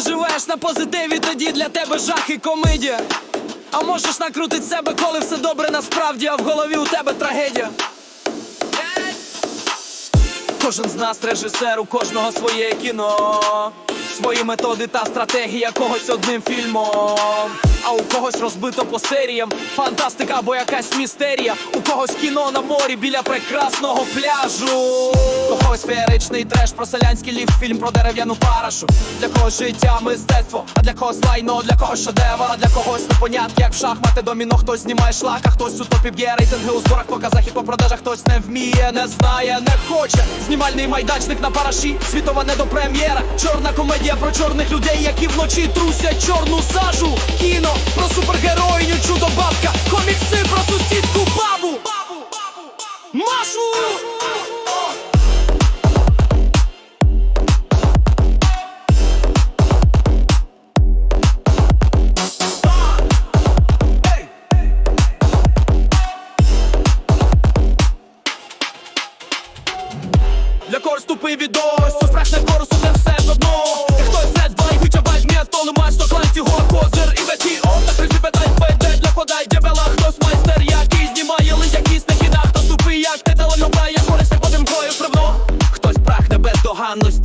Живеш на позитиві, тоді для тебе жах і комедія. А можеш накрутить себе, коли все добре насправді, а в голові у тебе трагедія. Кожен з нас режисер, у кожного своє кіно. Свої методи та стратегія когось одним фільмом. А у когось розбито по серіям, фантастика або якась містерія. У когось кіно на морі біля прекрасного пляжу. У когось феєричний треш про селянський ліфт, фільм про дерев'яну парашу. Для когось життя мистецтво, а для когось лайно, для когось шедевр, а для когось непонятки, як в шахмати доміно, хтось знімає шлак, а хтось у топі б'є рейтинги у зборах, показах і по продажах, хтось не вміє, не знає, не хоче. Знімальний майданчик на параші, світова недопрем'єра. Чорна комедія про чорних людей, які вночі трусять чорну сажу. Кіно про супергероїню, чудо бабка, комікси про сусідку бабу. Машу! Для когось тупий відос, то страшне корусу не все одно хтось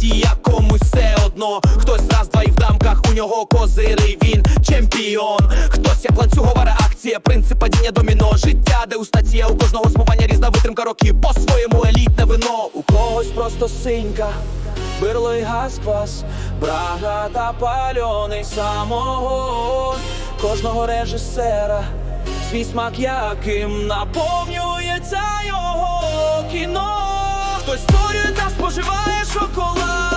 як комусь все одно. Хтось раз, два і в дамках, у нього козир і він чемпіон. Хтось як ланцюгова реакція, принцип падіння доміно. Життя, дегустація, у кожного смування різна витримка років. По-своєму елітне вино, у когось просто синька Бирло і газ квас, брага та пальоний самогон. Кожного режисера свій смак яким наповнюється його кіно. Хтось створює та споживає шоколад, а комусь смак